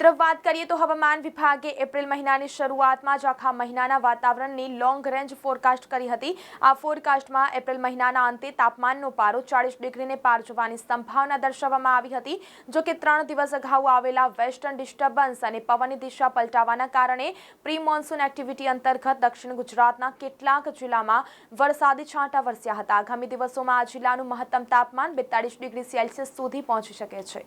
તરફ વાત કરીએ તો હવામાન વિભાગે એપ્રિલ મહિનાની શરૂઆતમાં જ આખા મહિનાના વાતાવરણની લોંગ રેન્જ ફોરકાસ્ટ કરી હતી. આ ફોરકાસ્ટમાં એપ્રિલ મહિનાના અંતે તાપમાનનો પારો ચાળીસ ડિગ્રીને પાર જવાની સંભાવના દર્શાવવામાં આવી હતી. જો કે ત્રણ દિવસ અગાઉ આવેલા વેસ્ટર્ન ડિસ્ટર્બન્સ અને પવનની દિશા પલટાવાના કારણે પ્રી મોન્સૂન એક્ટિવિટી અંતર્ગત દક્ષિણ ગુજરાતના કેટલાક જિલ્લામાં વરસાદી છાંટા વરસ્યા હતા. આગામી દિવસોમાં આ જિલ્લાનું મહત્તમ તાપમાન બેતાળીસ ડિગ્રી સેલ્સિયસ સુધી પહોંચી શકે છે.